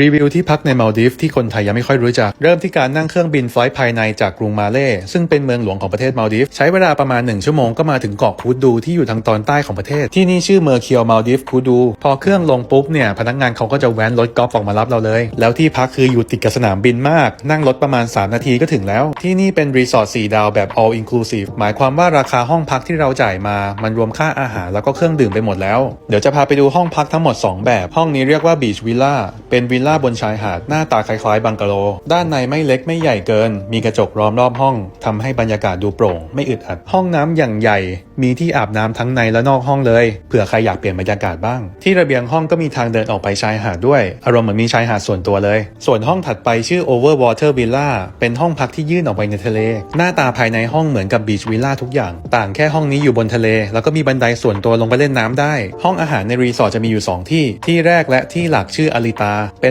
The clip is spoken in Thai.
รีวิวที่พักในมาลดีฟที่คนไทยยังไม่ค่อยรู้จัก เริ่มที่การนั่งเครื่องบินไฟลท์ภายในจากกรุงมาเล่ซึ่งเป็นเมืองหลวงของประเทศมาลดีฟใช้เวลาประมาณ 1 ชั่วโมงก็มาถึงเกาะคูดูที่อยู่ทางตอนใต้ของประเทศ ที่นี่ชื่อเมอร์เคียวมาลดีฟคูดู พอเครื่องลงปุ๊บเนี่ยพนักงานเขาก็จะแว้นรถกอล์ฟออกมารับเราเลย แล้วที่พักคืออยู่ติดกับสนามบินมาก นั่งรถประมาณ 3 นาทีก็ถึงแล้ว ที่นี่เป็นรีสอร์ท4ดาวแบบ all inclusive หมายความว่าราคาห้องพักที่เราจ่ายมา มันรวมค่าอาหารแล้วก็เครื่องดื่มไปหมดแล้ว เดี๋ยวจะพาไปดูห้องพักทั้งหมด 2 แบบ ห้องนี้เรียกว่า beach villa เป็นวิลล่าบนชายหาดหน้าตาคล้ายๆบังกะโล ด้านในไม่เล็กไม่ใหญ่เกิน มีกระจกล้อมรอบห้องทำให้บรรยากาศดูโปร่ง ไม่อึดอัด ห้องน้ำอย่างใหญ่ มีที่อาบน้ำทั้งในและนอกห้องเลย เผื่อใครอยากเปลี่ยนบรรยากาศบ้าง ที่ระเบียงห้องก็มีทางเดินออกไปชายหาดด้วย อารมณ์เหมือนมีชายหาดส่วนตัวเลย ส่วนห้องถัดไปชื่อ Overwater Villa เป็นห้องพักที่ยื่นออกไปในทะเล หน้าตาภายในห้องเหมือนกับ Beach Villa ทุกอย่าง ต่างแค่ห้องนี้อยู่บนทะเล แล้วก็มีบันไดส่วนตัวลงไปเล่นน้ำได้ ห้องอาหารในรีสอร์ทจะมีอยู่สองที่ ที่แรกและที่หลักชื่ออาริตาเป็น